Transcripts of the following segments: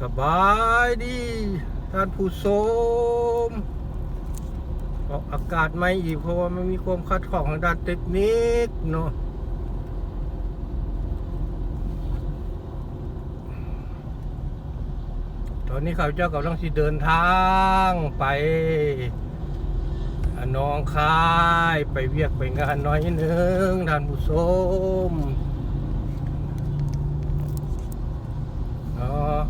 สบายดี ท่านผู้ชมออกอากาศไม่อีกเพราะว่ามันมีความคัดของทางด้านเทคนิคเนาะตอนนี้ข้าพเจ้ากำลังสิเดินทางไปน้องคายไปเวียกไปงานน้อยนึงท่านผู้ชมเนาะ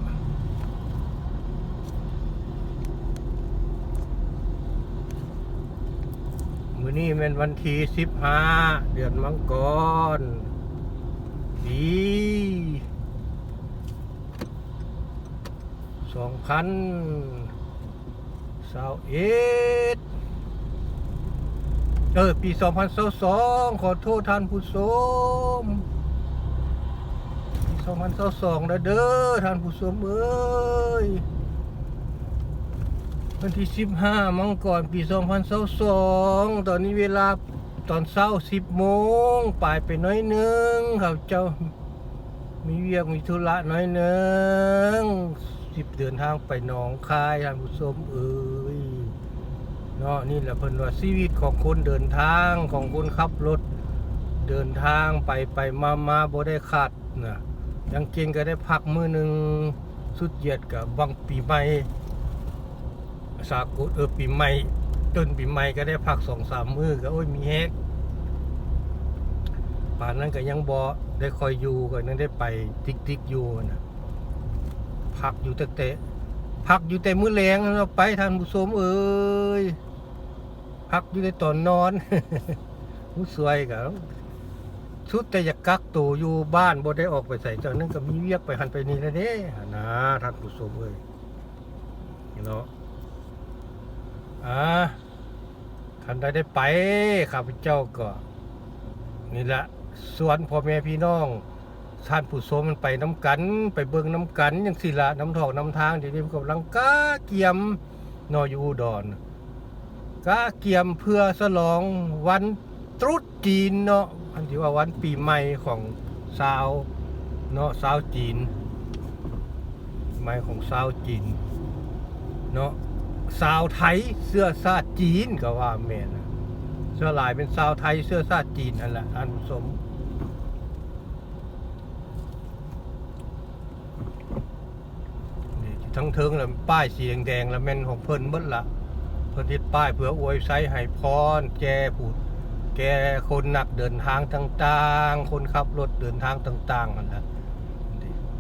มื้อ นี้เป็นวันที่สิบห้าเดือนมังกรปีสองพันสาวเอ็ดเออ ปีสองพันสองขอโทษท่านผู้ชมปีสองพันสองแล้วเด้อท่านผู้ชมเอ้ย วันที่ 15 มังกรปี 2022ตอนนี้เวลาตอนเช้า 10 โมงปลายไปน้อยหนึงครับเจ้า มีเวียกมีธุระน้อยหนึงสิบเดินทางไปหนองคายท่านผู้ชมเอ้ยเนาะนี่แหละเพิ่นว่าชีวิตของคนเดินทางของคนขับรถ เดินทางไปไปมามาบ่ได้ขาดนะยังเก่งก็ได้พักมือหนึ่งสุดเหยียดกับบังปีใหม่ สากลเออปีใหม่ต้นปีใหม่ก็ได้พักสองสามมือก็โอ้ยมีแฮกป่านนั้นก็ยังบอได้คอยอยู่ก็ยังได้ไปติ๊กติ๊กอยู่นะพักอยู่แต่แต่พักอยู่แต่มื้อแรงเราไปท่านผู้ชมเอ้ยพักอยู่ในตอนนอนผู้สวยกับชุดแต่อยากกักตัวอยู่บ้านบ่ได้ออกไปใส่ตอนนั้นก็มีเวียกไปหันไปนี่แล้วเด้นะท่านผู้ชมเอ้ยเนาะ อ่าท่านใดได้ไปข้าพเจ้าก็นี่แหละส่วนพ่อแม่พี่น้องท่านผู้ชมมันไปน้ำกัน ไปเบิ่งน้ำกันยังสิละน้ำทองน้ำทางเดี๋ยวนี้มันกำลังกาเกียมนอยู่อุดรกาเกียมเพื่อฉลองวันตรุษจีนเนาะอันที่ว่าวันปีใหม่ของชาวเนาะชาวจีนใหม่ของชาวจีนเนาะ สาวไทยเสื้อซาจีนก็ว่าแม่นะเสื้อลายเป็นสาวไทยเสื้อซาจีนนั่นแหละท่านผู้ชมทั้งเทิงแล้วป้ายสีแดงๆแล้วแม่นของเพิ่นเบิดละเพิ่นติดป้ายเพื่ออวยไซให้พรแกผู้แกคนหนักเดินทางต่างๆ คนขับรถเดินทางต่างๆนั่นแหละ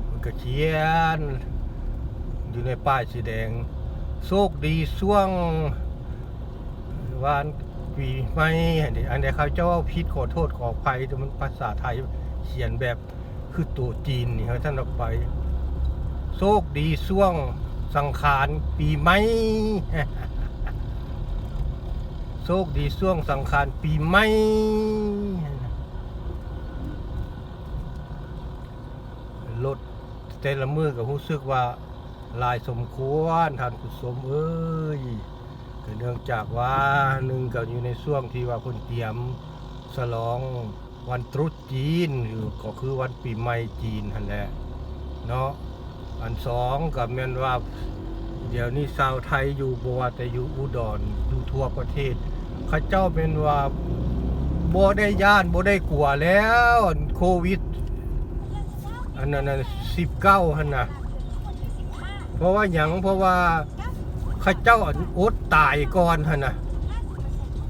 มันก็เขียนอยู่ในป้ายสีแดง โชคดีช่วงวานปีใหม่อันนี้อันนี้เขาเจ้าพิษขอโทษขอภัยแต่มันภาษาไทยเขียนแบบคือตัวจีนนี่ครับท่านเอาไปโชคดีช่วงสังขารปีใหม่โชคดีช่วงสังขารปีใหม่รถแต่ละมือก็รู้สึกว่า ลายสมควรท่านผู้ชมเอ้ยเนื่องจากว่าหนึ่งก็อยู่ในช่วงที่ว่าคนเตรียมฉลองวันตรุษจีนอยู่ก็คือวันปีใหม่จีนนั่นแหละเนาะอันสองกับแม่นว่า เดี๋ยวนี้ชาวไทยอยู่บว่าแต่อยู่อุดรอยู่ทั่วประเทศข้าเจ้าเป็นว่าบ่ได้ย่านบ่ได้กลัวแล้วโควิด อันนั้นสิบเก้าหั่นน่ะ เพราะว่าหยังเพราะว่าข้าเจ้าอดตายก่อนหั่นน่ะ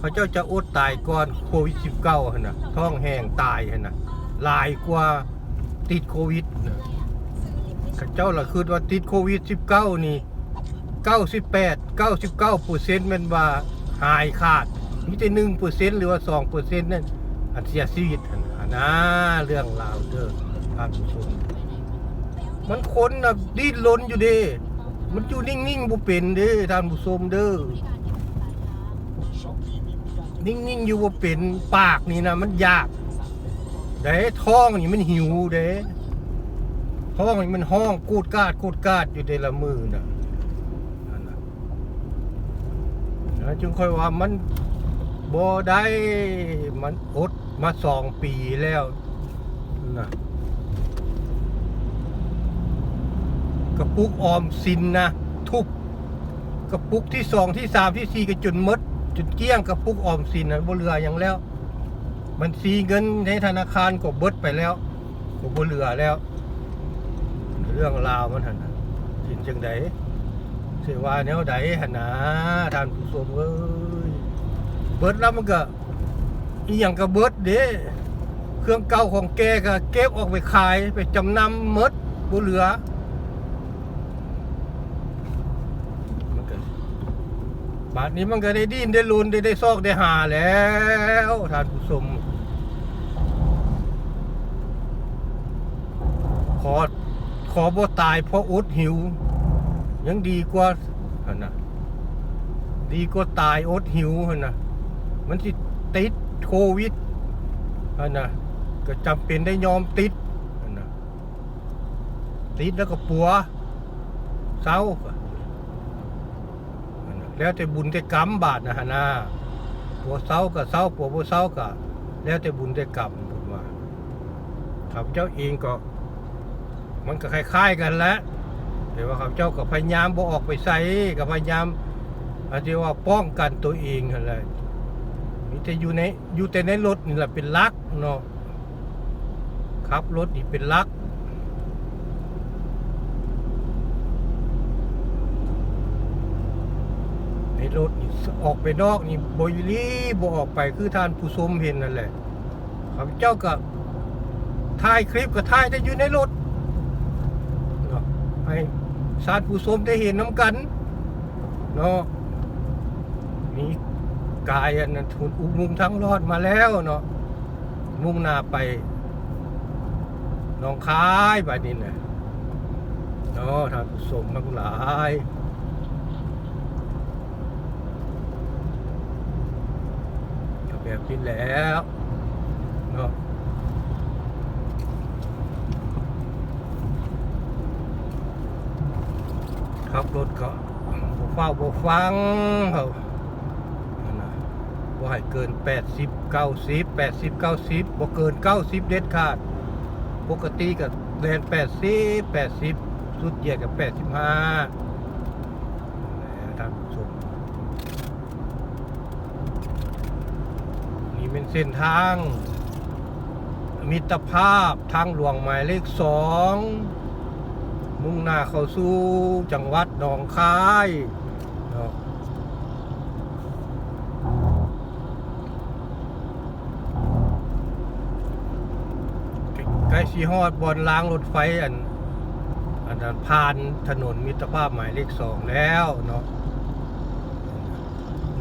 ข้าเจ้าจะอดตายก่อนโควิด19หั่นน่ะท้องแห้งตายหั่นน่ะหลายกว่าติดโควิดนะข้าเจ้าล่ะคือว่าติดโควิด19นี่98 99เปอร์เซ็นต์ม่นว่าหายขาดมีแต่1เปอร์เซ็นต์หรือว่า2เปอร์เซ็นต์นั่นอันเสียชีวิตหั่นน่ะนะเรื่องราวเด้อท่านผู้ชม มันคนน่ะดิ้นรนอยู่เด้มันอยู่นิ่งๆบ่เป็นเด้ท่านผู้ชมเด้อนิ่งๆอยู่บ่เป็นปากนี่นะมันยากเด้ท้องนี่มันหิวเด้ท้องนี่มันห้องกูดกาดกูดกาดอยู่เดละมือนะนั่นน่ะนะจึงค่อยว่ามันบ่ได้มันอดมาสองปีแล้วนะ กระปุกออมสินนะทุบกระปุกที่สองที่สามที่สี่ก็จนมดจนเกี้ยงกระปุกออมสินนะบ่เหลืออย่างแล้ว บัญชีเงินในธนาคารก็เบิดไปแล้วก็บ่เหลือแล้ว เรื่องราวมันหันน่ะกินจังไดเสว่าแนวใดหันนะท่านผู้ชมเอ้ยเบิดแล้วมันก็อีหยังก็เบิดเด้เครื่องเก่าของแกก็เก็บออกไปขายไปจำนำมดบ่เหลือมันก็ บาทนี้มันก็ได้ดินได้ลุนได้ได้ซอกได้หาแล้วท่านผู้ชมขอขอบ่ตายเพราะอดหิว ยังดีกว่าหันนะดีกว่าตายอดหิวหันนะมันสิติดโควิดหันนะก็จำเป็นได้ยอมติดหันนะติดแล้วก็ปัวเศร้า แล้วแต่บุญแต่กรรมบาทนะฮะนะปัวเศร้าก็เศร้าปัวบ่เศร้าก็แล้วแต่บุญแต่กรรมผมว่าข้าพเจ้าเองก็ มันก็คล้ายๆกันแหล้วแต่ว่าเขาเจ้าก็พยายามบ่ออกไปใส่ก็พยายามอาจจะว่าป้องกันตัวเองนั่นแหละมีแต่อยู่ในอยู่แต่ในรถนี่แหละเป็นลักเนาะขับรถนี่เป็นลัก ใน รถออกไปนอกนี่บอยลีบ่ออกไปคือท่านผู้ชมเห็นนั่นแหละข้าพเจ้าก็ถ่ายคลิปก็ถ่ายได้อยู่ในรถเนาะให้สาธุผู้ชมได้เห็นน้ำกันเนาะมีกายอันนั้นทุนอุมุงทั้งรอดมาแล้วเนาะมุ่งหน้าไปหนองคายบาดนี้นะเนาะท่านผู้ชมทั้งหลาย แบบนี้แล้วเนาะขับรถก็บ่เฝ้าบฟังเขานั่นน่ะบ่ให้เกิน 80 90 80 90บ่เกิน 90 เด็ดขาด ปกติก็แล่น80 80 สุดเหยียดก็85ท่านผู้ชม เป็นเส้นทาง มิตรภาพทางหลวงหมายเลขสองมุ่งหน้าเข้าสู่จังหวัดหนองคายใกล้สีฮอดบอนล้างรถไฟอันอันผ่านถนนมิตรภาพหมายเลขสองแล้วเนาะ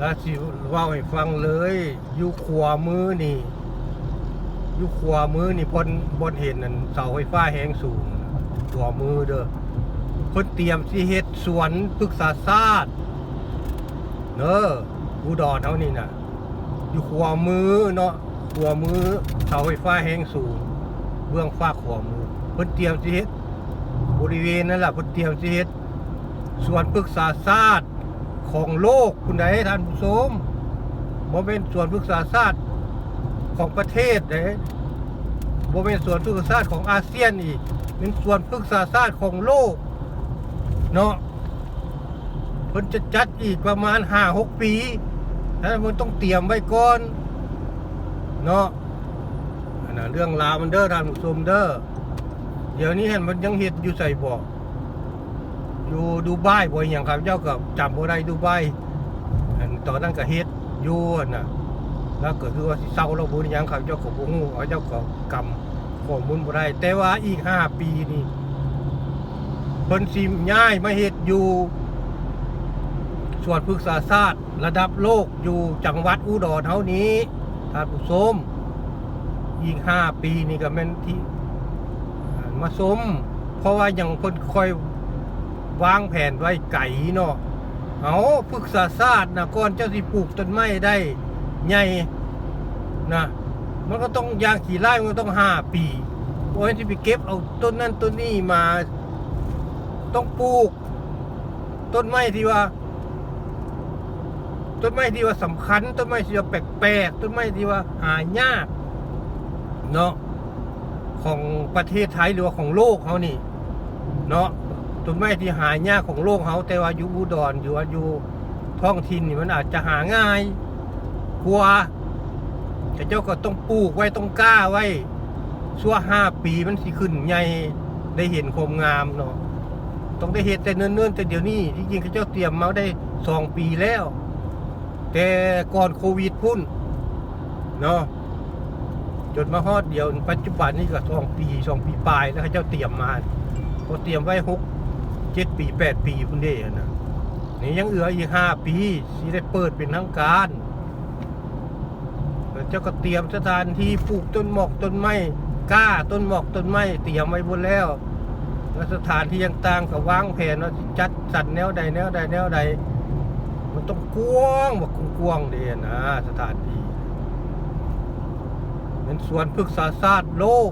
แล้วสิเว่าให้ฟังเลยอยู่ขวามือนี่อยู่ขวามือนี่บนบนเห็นนั่นเสาไฟฟ้าแหงสูงขวามือเด้อเพิ่นเตรียมสิเฮ็ดสวนพฤกษาศาสตร์เด้ออุดรเฮานี่น่ะ อยู่ขวามือเนาะขวามือเสาไฟฟ้าแหงสูง เบื้องฟ้าขวามือเพิ่นเตรียมสิเฮ็ดบริเวณนั่นล่ะเพิ่นเตรียมสิเฮ็ดสวนพฤกษาศาสตร์ ของโลกคุณใดท่านผู้ชมบ่เป็นสวนพฤกษาศาสตร์ของประเทศเด้บ่เป็นสวนพฤกษาศาสตร์ของอาเซียนอีกเป็นส่วนพฤกษาศาสตร์ของโลก เนาะเพิ่นจะจัดอีกประมาณห้าหกปีแล้วมันต้องเตรียมไว้ก่อนเนาะอันน่ะเรื่องราวมันเด้อท่านผู้ชมเด้อเดี๋ยวนี้เห็นมันยังเฮ็ดอยู่ใส่บ่อ อยู่ดูไบบ่อหย่างครับเจ้าก็จำบ่ได้ดูไบอันตอนนั้นก็เฮ็ดอยู่น่ะแล้วก็คือว่าสิเศร้าเราบ่ได้หยังครับเจ้าก็บ่ฮู้เขาเจ้าก็กำข้อมูลบ่ได้ แต่ว่าอีก5ปีนี่เพิ่นสิย้ายมาเฮ็ดอยู่ส่วนพฤกษาศาสตร์ ระดับโลกอยู่จังหวัดอุดรเฮานี้ท่านผู้ชมอีก5ปีนี่ก็แม่นที่มาสมเพราะว่ายังเพิ่นค่อย วางแผนไว้ไกลเนาะเอาพฤกษาศาสตร์นะก่อนเจ้าสิปลูกต้นไม้ได้ใหญ่นะมันก็ต้องยางขี่ไร่มันก็ต้องห้าปีโอ้ยที่ไปเก็บเอาต้นนั้นต้นนี้มา ต้องปลูก ต้นไม้ที่ว่า ต้นไม้ที่ว่าสำคัญ ต้นไม้ที่ว่าแปลกๆต้นไม้ที่ว่าหายากเนาะของประเทศไทยหรือว่าของโลกเขานี่ เนาะ ต้นไม้ที่หายากของโลกเขาแต่ว่าอยู่อุดรอยู่ว่าอยู่ท้องถิ่นนี่มันอาจจะหาง่ายกลัวแต่เจ้าก็ต้องปลูกไว้ต้องกล้าไว้ชั่วห้าปีมันสิขึ้นใหญ่ได้เห็นความงามเนาะต้องได้เห็นแต่เนิ่นๆแต่เดี๋ยวนี้ที่จริงเขาเจ้าเตรียมมาได้สองปีแล้ว แต่ก่อนโควิดพุ่นเนาะจนมาฮอดเดียวปัจจุบันนี่ก็สองปีสองปีปลายแล้วเขาเจ้าเตรียมมาเขาเตรียมไว้หก เจ็ดปีแปดปีพุ่นเด้นะนี่ยังเหลืออีกห้าปีที่ได้เปิดเป็นทางการเจ้าก็เตรียมสถานที่ปลูกต้นหมอกต้นไม้กล้าต้นหมอกต้นไม้เตรียมไว้บนแล้วแล้วสถานที่ต่างๆก็วางแผนว่าจัดสรรแนวใดแนวใดแนวใด มันต้องกว้างแบบกว้างเดีนะสถานที่เป็นสวนพฤกษาศาสตร์โลก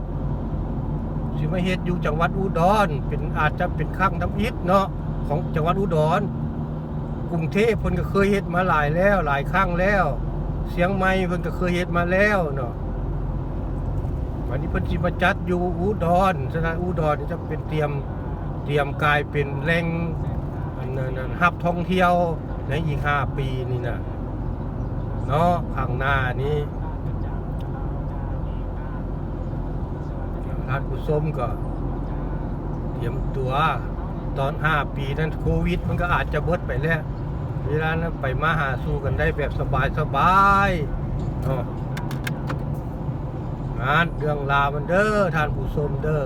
สิมาเฮ็ดอยู่จังหวัดอุดร เป็นอาจจะเป็นข้างทำอิฐเนาะของจังหวัดอุดรกรุงเทพเพิ่นก็เคยเฮ็ดมาหลายแล้ว หลายครั้งแล้ว เสียงใหม่เพิ่นก็เคยเฮ็ดมาแล้วเนาะวันนี้เพิ่นสิมาจัดอยู่อุดรสถานอุดรนี่จะเป็นเตรียมเตรียมกลายเป็นแหล่งนนั้นนะฮับท่องเที่ยวในอีกห้าปีนี่นะเนาะข้างหน้านี้ท่านผู้ชมก็เตรียมตัวตอนห้าปีนั้นโควิด มันก็อาจจะเบิดไปแล้ว เวลานั้นไปมาหาสู่กันได้แบบสบายสบายงานเรื่องรามันเด้อท่านผู้ชมเด้อ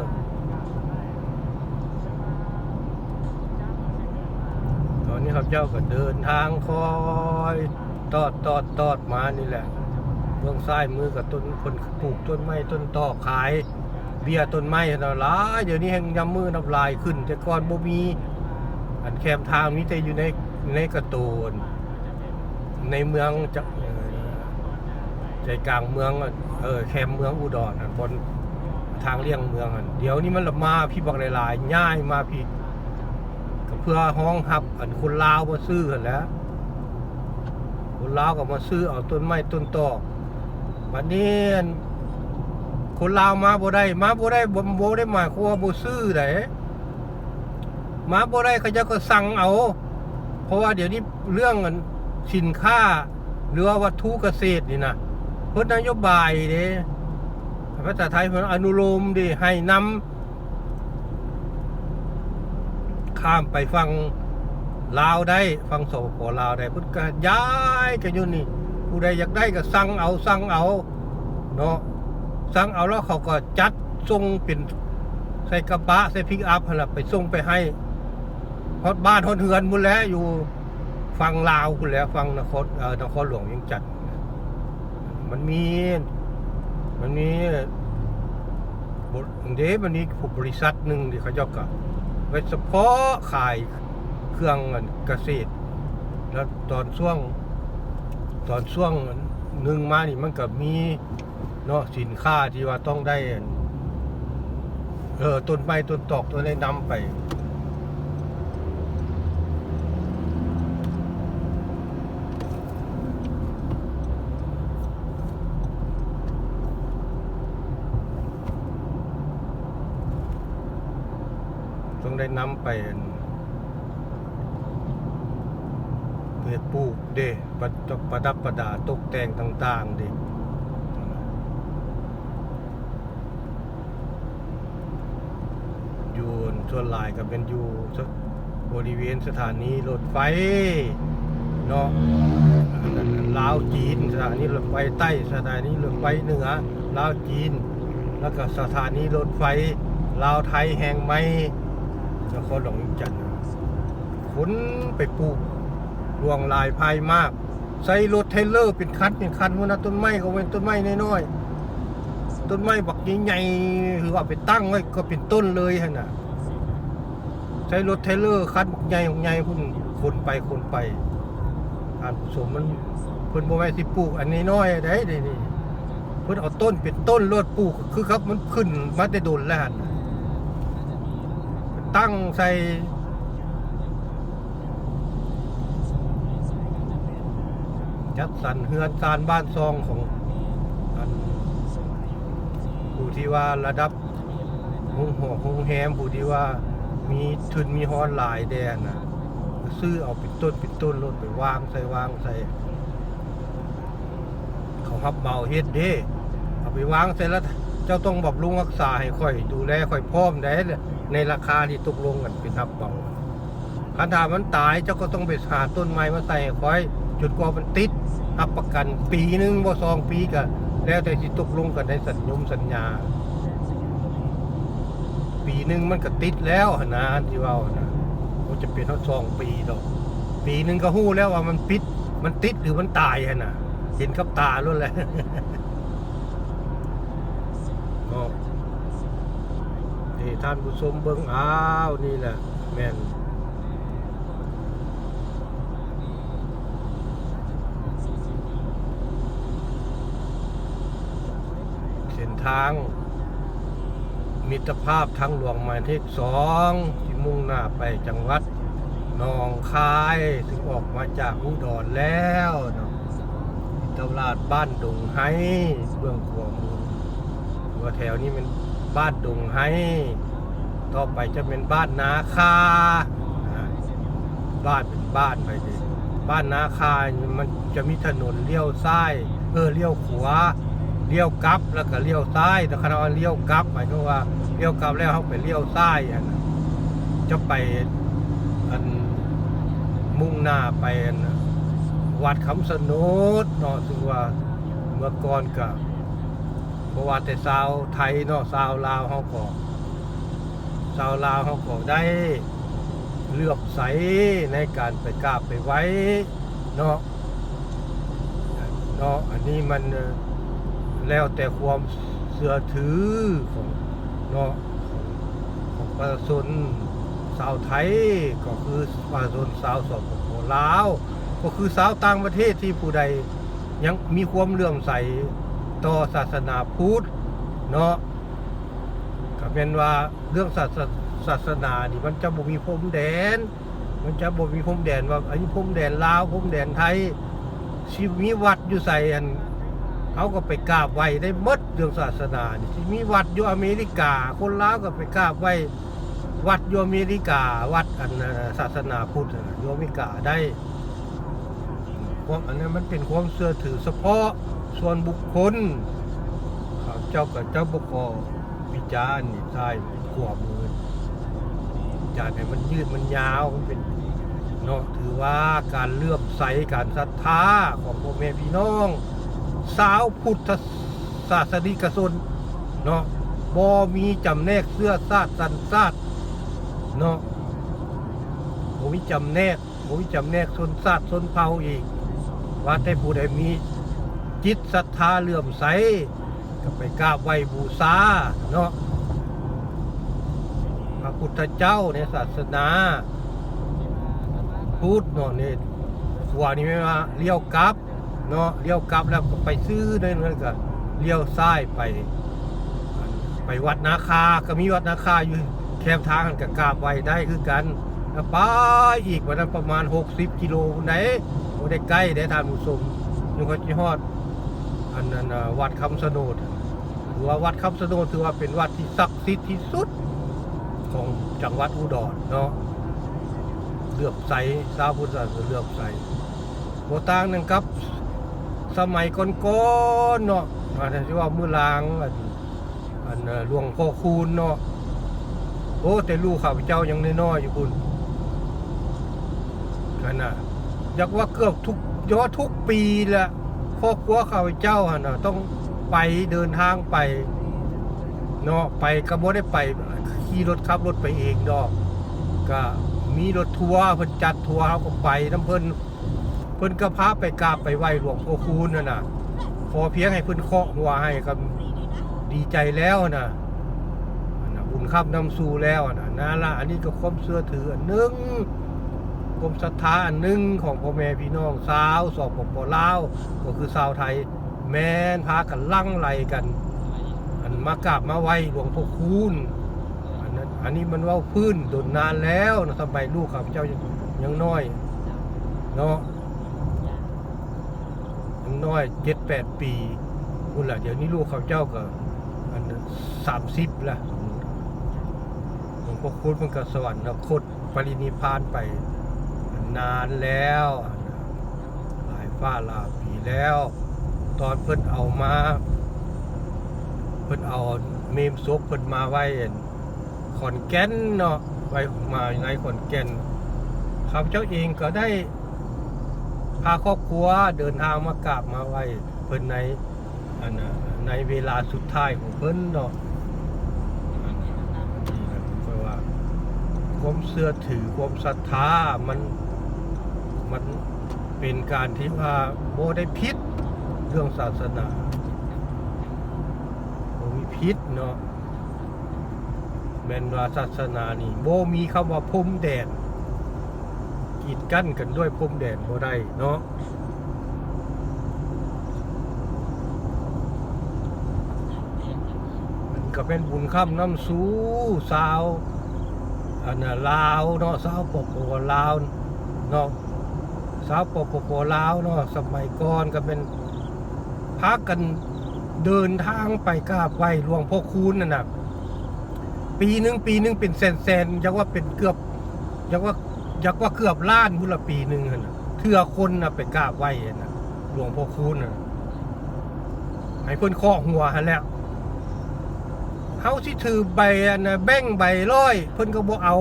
ตอนนี้ครับเจ้าก็เดินทางคอยตอดตอดตอดมานี่แหละเบื้องซ้ายมือกับต้นคนปลูกต้นไม้ต้นตอขาย เบียต้นไม้น่ะหลายเดี๋ยวนี้แห่งยำมือน้ำลายขึ้น แต่ก่อนบ่มี อันแคมทางนี้แต่อยู่ในในกระโตูนในเมืองจะใจกลางเมืองเออแคมเมืองอุดรอันบนทางเลี่ยงเมืองอันเดี๋ยวนี้มันละมาพี่บอกหลายๆง่ายมาพี่ก็เพื่อห้องหับ อันคนลาวมาซื้อกันแล้วคนลาวก็มาซื้อเอาต้นไม้ต้นตอกวันนี้ คนลาวมาบ่ได้มาบ่ได้บ่บ่ได้หมายความว่าบ่ซื้อได้มาบ่ได้เขาจะก็สั่งเอา เพราะว่าเดี๋ยวนี้เรื่องสินค้า หรือว่าวัตถุเกษตรนี่นะเพิ่นนโยบายเด้ภาษาไทยเพิ่นอนุโลมดิให้นำข้ามไปฟังลาวได้ ฟังสปปลาวได้เพุ่นก็ย้ายกันอยู่นี่ผู้ใดอยากได้ก็สั่งเอาสั่งเอา เนาะ สั่งเอาแล้วเขาก็จัดส่งเป็นใส่กระบะใส่พิกอัพหันไปส่งไปให้ฮอดบ้านฮอดเฮือนมุนแล้วอยู่ฟังลาวคุณแล้วฟังนครเอ่อนครหลวงยังจัด มันมี มันมีบเดมันนี้บริษัทหนึ่งที่เขาเจ้าก็ไว้เฉพาะขายเครื่องเกษตร แล้วตอนช่วง ตอนช่วงหนึ่งมานี่มันก็มี เนาะสินค้าที่ว่าต้องได้เออต้นไม้ต้นตอกตัวได้นำไปต้องได้นำไปเพื่อปลูกเดประดับประดับประดาตกแต่งต่าง ๆ เด้อยู่ ส่วนหลายก็เป็นอยู่บริเวณสถานีรถไฟเนาะลาวจีนสถานีรถไฟใต้สถานีรถไฟเหนือลาวจีน แล้วก็สถานีรถไฟลาวไทยแห่งใหม่นครหลวงจันทร์ขนไปปลูกรวงลายภายมาก ใส่รถเทเลอร์เป็นคันเป็นคันวันนะต้นไม้ก็เป็นต้นไม้น้อยๆต้นไม้บักใหญ่ๆคือว่าไปตั้งไว้ก็เป็นต้นเลยฮะน่ะ ใช้รถเทเลอร์คันบักใหญ่บักใหญ่พุ่นคนไปคนไปท่านผู้ชมมันเพิ่นบ่แม่สิปลูกอันนี้น้อยได้เด้นี่เพิ่นเอาต้นเป็นต้นรถปลูกคือครับมันขึ้นมาแต่โดนแล้วนน่ะตั้งใส่จัดสรรเฮือนซานบ้านซองของอันผู้ที่ว่าระดับหงหอหงแฮมผู้ที่ว่า มีทุนมีฮอนหลายแดนน่ะซื้อเอาเป็นต้นเป็นต้นรถไปวางใส่วางใส่ เขารับเบาเฮ็ดเด้เอาไปวางเสร็จแล้วเจ้าต้องบำรุงรักษาให้ค่อยดูแลค่อยพร้อมได้ในราคาที่ตกลงกันเป็นรับเบาคันถามันตายเจ้าก็ต้องไปหาต้นไม้มาใส่ค่อยจนกว่ามันติดรับประกันปีหนึงบ่สองปีก็แล้วแต่สิตกลงกันในสัญญมสัญญา ปีหนึ่งมันก็ติดแล้วหั่นที่ว่านะมันจะเป็นเท่าสองปีดอกปีหนึ่งก็ฮู้แล้วว่ามันปิด มันติดหรือมันตายหั่นะเห็นกับตาล้วนเลยเนาะนี่ท่านผู้ชมเบิ่งอ้าวนี่แหละแม่นเส้นทาง มิตรภาพทางหลวงหมายเลขสองที่มุ่งหน้าไปจังหวัดหนองคายถึงออกมาจากอุดรแล้วเนาะตลาดบ้านดงไฮเบื้องขวามือว่าแถวนี้เป็นบ้านดงไฮต่อไปจะเป็นบ้านนาคาบ้านเป็นบ้านไปเลยบ้านนาคา มันจะมีถนนเลี้ยวซ้ายเออเลี้ยวขวา เลี้ยวกลับแล้วก็เลี้ยวซ้ายแต่คณะว่าเลี้ยวกลับหมายถึงว่าเลี้ยวกลับแล้วเขาไปเลี้ยวซ้ายอะจะไปอันมุ่งหน้าไปนะวัดคำสนุดเนาะซึ่งว่าเมื่อก่อนก็เพระว่าแต่ชาวไทยเนาะชาวลาวเขาก็ชาวลาวเขาก็ได้เลือกใสในการไปกราบไปไว้เนาะเนาะอันนี้มันเแล้วแต่ความเสื่อถือของเนาะของประชาชนชาวไทยก็คือประชาชนชาวสปปลาวก็คือชาวต่างประเทศที่ผู้ใดยังมีความเลื่อมใสต่อศาสนาพุทธเนาะก็เป็นว่าเรื่องศาสศาสนานี่มันจะบ่มีพรมแดน มันจะบ่มีพรมแดนว่าอันนี้พรมแดนลาวพรมแดนไทยชีมีวัดอยู่ใส่อัน เขาก็ไปกราบไหว้ได้มดเรื่องศาสนานี่ที่มีวัดอยู่อเมริกา คนลาวก็ไปกราบไหว้วัดอยู่อเมริกา วัดอันศาสนาพุทธอยู่อเมริกาได้ความอันนั้นมันเป็นความเชื่อถือเฉพาะส่วนบุคคลเขาเจ้ากับเจ้าบกวิจารณ์นี่ใช่ขวบมือวิจารณ์ให้มันยืดมันยาวมันเป็นเนาะถือว่าการเลื่อมใสการศรัทธาของพ่อแม่พี่น้อง สาวพุทธศาสนิกชนเนาะบ่มีจำแนกเสื้อซาดสันซาดเนาะบ่มีจำแนกบ่มีจำแนกชนซาดชนเผ่าอีก ว่าแต่ผู้ใดมีจิตศรัทธาเลื่อมใสก็ไปกราบไหว้บูชาเนาะพระพุทธเจ้าในศาสนาพุทธเนาะนี่ขวานี่ไม่ว่าเลี้ยวกลับ เนาะเลี้ยวกลับแล้วก็ไปซื้อได้นั่นก็เลี้ยวซ้ายไป ไปวัดนาคาก็มีวัดนาคาอยู่แคมทางกันกับกาบไว้ได้คือกันแล้วไปอีกวันนั้นประมาณ 60 กิโลไหนโอ้ได้ใกล้ได้ทานผู้ชมยังก็จิฮอดอันนั้นวัดคำสนดถือว่าวัดคำสนดถือว่าเป็นวัดที่ศักดิ์สิทธิ์ที่สุดของจังหวัดอุดรเนาะเลือบใสสาวพุทธศาสนาเลือบใสโบต่างหนึงครับ สมัยก่อนๆเนาะอาจจะว่ามือลางอันอันหลวงพ่อคูณเนาะโอ้แต่ลูกข้าพเจ้ายังน้อยๆอยู่คุณกันน่ะอยากว่าเกือบทุกยอทุกปีแหละครอบครัวข้าพเจ้าหั่นน่ะต้องไปเดินทางไปเนาะไปก็บ่ได้ไปขี่รถขับรถไปเองดอก ก็มีรถทัวร์เพิ่นจัดทัวร์เขาก็ไปน้ำเพิ่น เพิ่นก็พาไปกราบไปไหว้หลวงพ่อคูณน่ะน่ะขอเพียงให้เพิ่นเคาะหัวให้ก็ดีใจแล้วนะน่ะบุญคับนำสู่แล้วนะนั่นละอันนี้ก็ความเชื่อถืออันหนึงความศรัทธาอันหนึงของพ่อแม่พี่น้องสาวสอบปปลาวก็คือสาวไทย แม่นพากันลั่งไหลกัน อันมากราบมาไหว้หลวงพ่อคูณอันนั้นอันนี้มันเว่าพื้นดนนานแล้วนะสมัยลูกข้าพเจ้ายังน้อยเนาะ น้อยเจ็ดแปดปีคุณล่ะเดี๋ยวนี้ลูกเขาเจ้าก็อันสามสิบละหลวงพ่อคุณมันก็สวรรคตปรินิพานไปนานแล้ว หลายฟ้าลาปีแล้ว ตอนเพิ่นเอามา เพิ่นเอาเมมศพเพิ่นมาไว้ขอนแก่นเนาะไว้มาในขอนแก่นข้าพเจ้าเองก็ได้ พาครอบครัวเดินทางมากราบมาไหว้เพิ่นในอันน่ะในเวลาสุดท้ายของเพิ่นเนาะเพราะว่าความเชื่อถือความศรัทธามันมันเป็นการที่ว่าโบได้พิษเรื่องศาสนาโบมีพิษเนาะแมนว่าศาสนานี่โบมีคำว่าพรมแดน กีดกั้นกันด้วยพรมแดนโบได้เนาะมันก็เป็นบุญคำน้ำสู้สาวอันน่ะลาวเนาะสาวปปลาวเนาะสาวปปลาวเนาะสมัยก่อนก็เป็นพักกันเดินทางไปกราบไหว้หลวงพ่อคูณนั่นน่ะปีหนึ่งปีหนึ่งเป็นแสนแสนๆยักว่าเป็นเกือบยักว่า อยักว่าเกือบล้านบุละปีหนึงหั่นน่ะเทื่อคนน่ะไปกราบไหว้น่ะหลวงพ่อคูณน่ะให้เพิ่นเคาะหัวหันแล้วเขาที่ถือใบนะแบ่งใบร้อยเพิ่นก็บ่เอา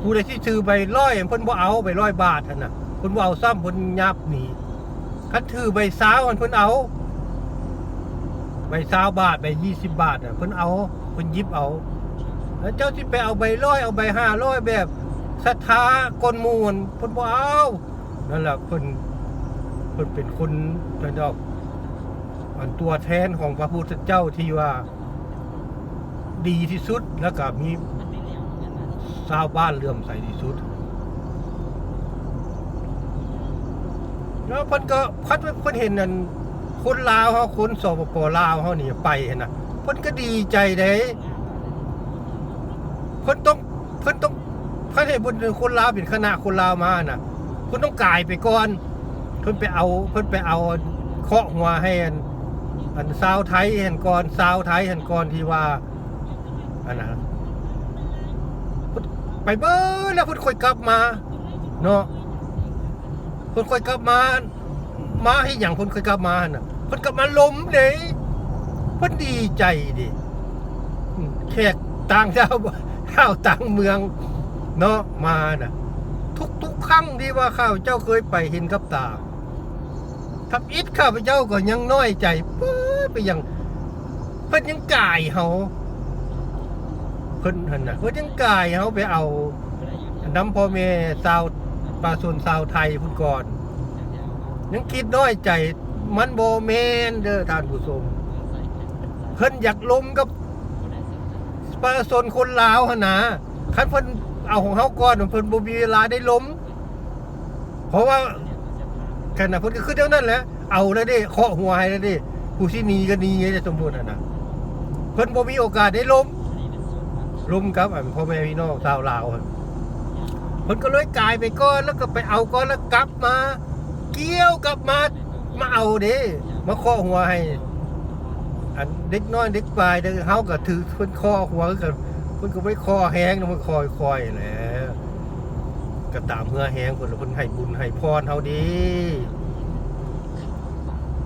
ผู้ใดที่ถือใบร้อยเพิ่นบ่เอาใบร้อยบาทหั่นน่ะเพิ่นบ่เอาซ้ำเพิ่นยับหนีคันถือใบสาวเพิ่นเอาใบสาวบาทใบยี่สิบบาทอะเพิ่นเอาเพิ่นยิบเอาแล้วเจ้าที่ไปเอาใบร้อยเอาใบห้าร้อยแบบ ศรัทธากลมูลเพิ่นบ่เอานั่นแหละเพิ่นเพิ่นเป็นคนเป็นดอกอันตัวแทนของพระพุทธเจ้าที่ว่า ดีที่สุดแล้วก็มีชาวบ้านเลื่อมใสที่สุด แล้วเพิ่นก็พัดเพิ่นเห็นนั่นคนลาวเฮาคนสปปลาวเฮานี่ไปหั่นน่ะเพิ่นก็ดีใจเด้เพิ่นต้องเพิ่นต้อง เพิ่นให้บุญคนลาวเป็นคณะคนลาวมาน่ะเพิ่นต้องกายไปก่อนเพิ่นไปเอาเพิ่นไปเอาเคาะหัวให้อันอันสาวไทยเห็นก่อนสาวไทยเห็นก่อนที่ว่าอันนั้นไปเบิ้แล้วเพิ่นค่อยกลับมาเนาะเพิ่นค่อยกลับมามาให้หยังเพิ่นค่อยกลับมาน่ะเพิ่นกลับมาล้มเด้เพิ่นดีใจดิแขกต่างชาวข้าวต่างเมือง เนาะมาน่ะทุกทุกครั้งที่ว่าข้าพเจ้าเคยไปเห็นกับตาทับอิดข้าพเจ้าก็ยังน้อยใจเปื้อไปยังเพิ่นยังก่ายเฮาเพิ่นหันน่ะเพิ่นยังกายเฮาไปเอาน้ำพ่อแม่ชาวปลาส่วนชาวไทยพุ่นก่อน ยังคิดน้อยใจมันบ่แมนเด้อท่านผู้ชมเพิ่นอยากล้มกับปลาส่วนคนลาวหนนะคันเพิ่น เอาของเฮาก่อนเพิ่นบ่มีเวลาได้ล้ม เพราะว่าขณะเพิ่นก็คือเท่านั้นแหละเอาแล้วด้เคาะหัวให้แล้วด้ผู้ที่หนีก็หนีได้สมบูรณ์หั่นน่ะเพิ่นบ่มีโอกาสได้ล้มลุมกับอันพ่อแม่พี่น้องชาวลาวมันเพิ่นก็เลยกลายไปก้อนแล้วก็ไปเอาก้อนแล้วกลับมา เกี่ยวกลับมามาเอาเด้มาข้อหัวให้อันเด็กน้อยเด็กปลายเด็กเฮาก็ถือเพิ่นข้อหัวกัน เพิ่นก็ไม่ข้อแห้งนะมันคอยคอยแหละก็ตามเหือแห้งเพิ่นล้วเพิ่นให้บุญให้พรเฮาดี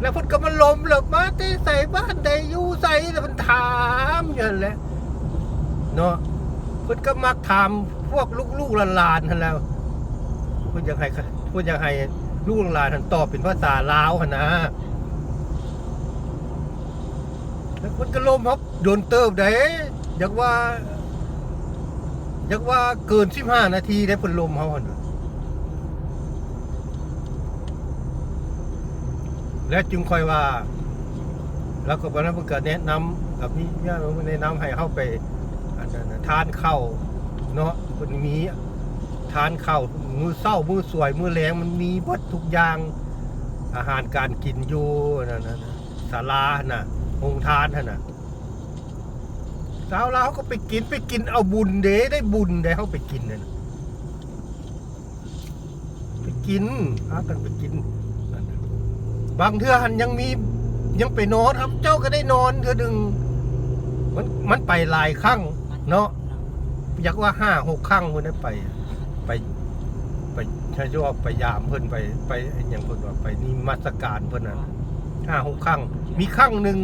แล้วเพิ่นก็มาล้มเลิกมาที่ใส่บ้านใดอยู่ใส่แล้วเพิ่นถามอย่างนั้นแหละเนาะเพิ่นก็มักถามพวกลูกๆหลานๆนั่นแล้วเพิ่นอยากให้เพิ่นอยากให้ลูกหลานท่านตอบเป็นภาษาลาวหนะแล้วเพิ่นก็ลมครับโดนเติบได้อยากว่า ยากว่าเกิน15นาทีได้เพิ่นลมเฮาหนและจึงค่อยว่า แล้วก็วันนั้นเพิ่นก็แนะนำกับพี่ญาติโยมแนะนำให้เข้าไปทานข้าวเนาะเพิ่นมีทานข้าวมือเช้ามือสวยมือแลงมันมีเบิดทุกอย่างอาหารการกินอยู่นั่นน่ะนะศาลาน่ะโรงทานนั่นน่ะ สาวลาวก็ไปกินไปกินเอาบุญเด้ได้บุญได้เขาไปกินนั่นน่ะไปกินพากันไปกิน บางเทื่อหันยังมียังไปนอนครับ เจ้าก็ได้นอนเธอดึง มันมันไปหลายครั้งเนาะอยากว่าห้าหกครั้งเพิ่นได้ไป ไปไปช้ว่าไปยามเพิ่นไปไปอย่างเพิ่นว่าไปนิมัสการเพิ่นน่ะห้าหกครั้งมีครั้งหนึ่ง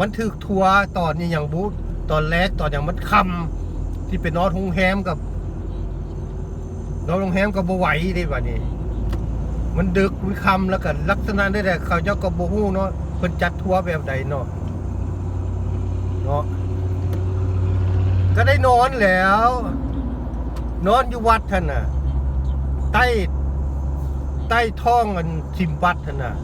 มันถึกทัวตอนนี้อย่างบู ตอนแรกตอนอย่างมันคำที่ไปนอนโรงแรมกับนอนโรงแรมกับบ่ไหวเด้บัดนี้มันดึกมันคำแล้วก็ลักษณะได้แต่เขาเจ้าก็บ่ฮู้เนาะเพิ่นจัดทัวร์แบบใดเนาะเนาะก็ได้นอนแล้ว นอนอยู่วัดท่านน่ะ ใต้ใต้ท้องอันชิมวัดท่านน่ะ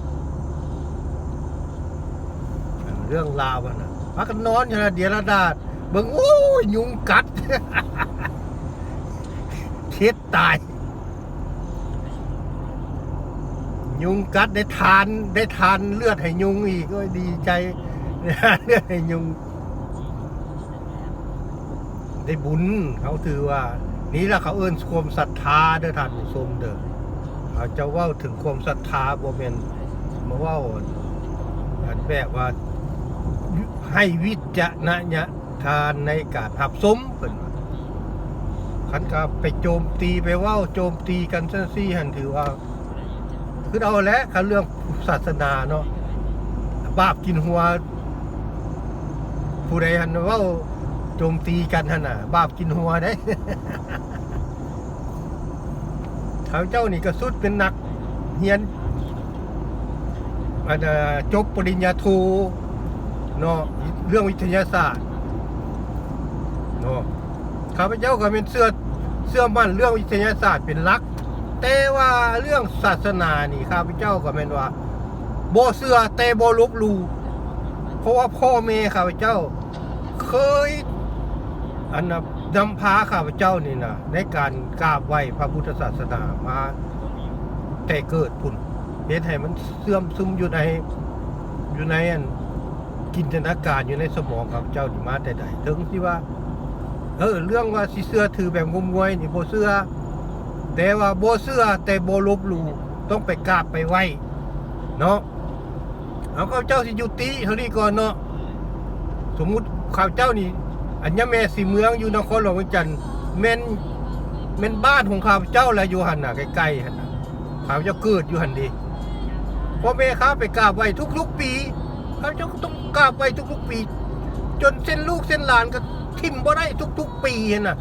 เรื่องราวอะน่ะ พักกันนอนอยู่นะเดียระดาดเบิ่งโอ้ยยุงกัดเช็ดตาย ยุงกัดได้ทานได้ทานเลือดให้ยุงอีกก็ดีใจเลือดให้ยุง ได้บุญเขาถือว่า นี่แหละเขาเอิ้นความศรัทธาเด้อท่านผู้ชมเด้อเขาจะเว่าถึงความศรัทธาบ่แม่นมาเว่าอันแบบว่า ให้วิจารณญาทานในการหับสมเพิ่นว่าคันก็ไปโจมตีไปว่าโจมตีกันซันซี่หันถือว่า คือเอาแล้วคันเรื่องศาสนาเนาะบาปกินหัว ผู้ใดหันว่าโจมตีกันหันน่ะ บาปกินหัวได้เขาเจ้านี่ก็สุดเป็นนักเฮียนอะจบปริญญาโท เนาะเรื่องวิทยาศาสตร์เนาะข้าพเจ้าก็เป็นเสื้อเสื้อมั่นเรื่องวิทยาศาสตร์เป็นหลัก แต่ว่าเรื่องศาสนานี่ข้าพเจ้าก็แม่นว่าโบเสื้อแต่โบลบลูเพราะว่าพ่อแม่ข้าพเจ้า เคยอันนะนำพาข้าพเจ้านี่นะในการกราบไหวพระพุทธศาสนามาแต่เกิดพุ่นเฮ็ดให้มันเสื่อมซึมอยู่ในอยู่ในอัน กินตนาการอยู่ในสมองข้าพเจ้านี่มาแต่ใดถึงที่ว่า เออ เรื่องว่าสิเสื้อถือแบบงมงวยนี่บ่เสื้อแต่ว่าโบเสื้อแต่โบลบลูต้องไปกราบไปไหวเนาะเอาข้าเจ้าสิยุติเท่านี้ก่อนเนาะสมมุติข้าพเจ้านี่อัญญแม่สีเมืองอยู่นครหลวงจันทน์แม่นแม่นบ้านของข้าพเจ้าและอยู่หันน่ะใกล้ๆหันน่ะข้าพเจ้าเกิดอยู่หันดีพ่อแม่ข้าไปกราบไหว้ทุกๆปี ข้าจ้าก็ต้องกราบไหว้ทุกๆปี จนเส้นลูกเส้นหลานก็ทิ่มบ่ได้ทุก ๆ ปีหั่นน่ะ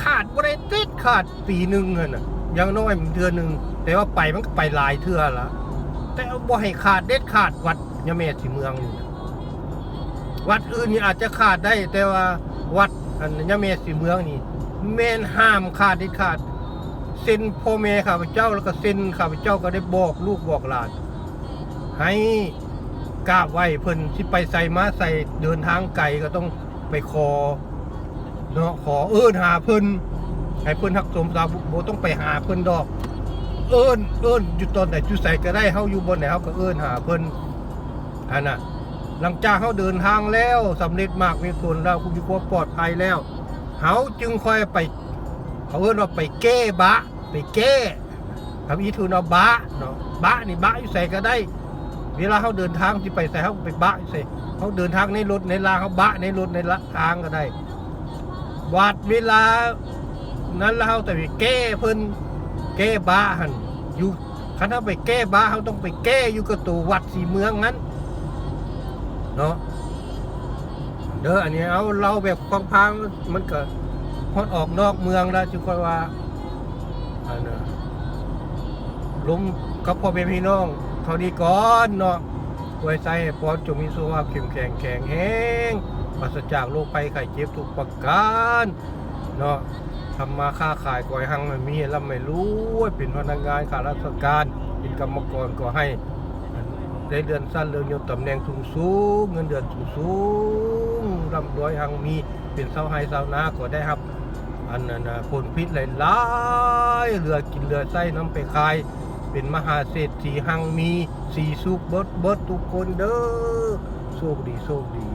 ขาดบ่ได้เด็ดขาดปีหนึงหั่นน่ะย่างน้อยมันเทื่อหนึ่งแต่ว่าไปมันก็ไปหลายเทื่อละแต่บ่ให้ขาดเด็ดขาดวัดยะแม่สีเมืองนี่นะวัดอื่นนี่อาจจะขาดได้ แต่ว่าวัดอันยะเมสีเมืองนี่แม่นห้ามขาดเด็ดขาดเซ็นพ่อแม่ข้าพเจ้าแล้วก็เซ็นข้าพเจ้าก็ได้บอกลูกบอกหลานให้ กราบไหว้เพิ่นที่ไปใส่มาใส่เดินทางไกลก็ต้องไปขอเนาะขอเอิ้นหาเพิ่นให้เพิ่นฮักสมสาบุบ่ต้องไปหาเพิ่นดอก เอิ้นเอิ้นอยู่ตอนไหนจุใส่ก็ได้เฮาอยู่บนไหนเฮาก็เอิ้นหาเพิ่นอันน่ะ หลังจากเขาเดินทางแล้วสำเร็จมากมีผลแล้วคุณมีความปลอดภัยแล้วเขาจึงค่อยไปเขาเอิ้นว่าไปแก้บะ ไปแก้ทำอีทูนเอาบะเนาะบะนี่บะอยู่ใส่ก็ได้ เวลาเขาเดินทางที่ไปใส่เขาไปบะใส่เขาเดินทางในรถในลาเขาบะในรถในละทางก็ได้วัดเวลานั้นแล้วเขาแต่ไปแก้เพิ่นแก้บะหันอยู่คันเขาไปแก้บะเขาต้องไปแก้อยู่กับตัววัดสีเมืองนั้นเนาะเด้ออันนี้เอาเราแบบพังๆมันก็พอดออกนอกเมืองแล้วจึงค่อยว่าอันน่ะลุมกับพ่อแม่พี่น้อง เท่านี้ก่อนเนาะไว้ใจให้พรจงมีสุขภาพเข้มแข็งแข็งแรงปราศจากโรคภัยไข้เจ็บทุกประการเนาะทำมาค้าขายก่อยหังไม่มีแล้วไม่รู้เป็นพนักงานข้าราชการเป็นกรรมกรก็ให้ได้เดือนสั้นเรื่อนยศตำแหน่งสูงสูงเงินเดือนสูงสูงร่ำรวยหังมีเป็นเสาไฮเสานาก็ได้ครับอันนั้นผลพิษหลายๆเรือกินเรือไส้น้ำไปขาย เป็นมหาเศรษฐีหังมีสีสุขเบิดเบิดทุกคนเด้อโชคดีโชคดี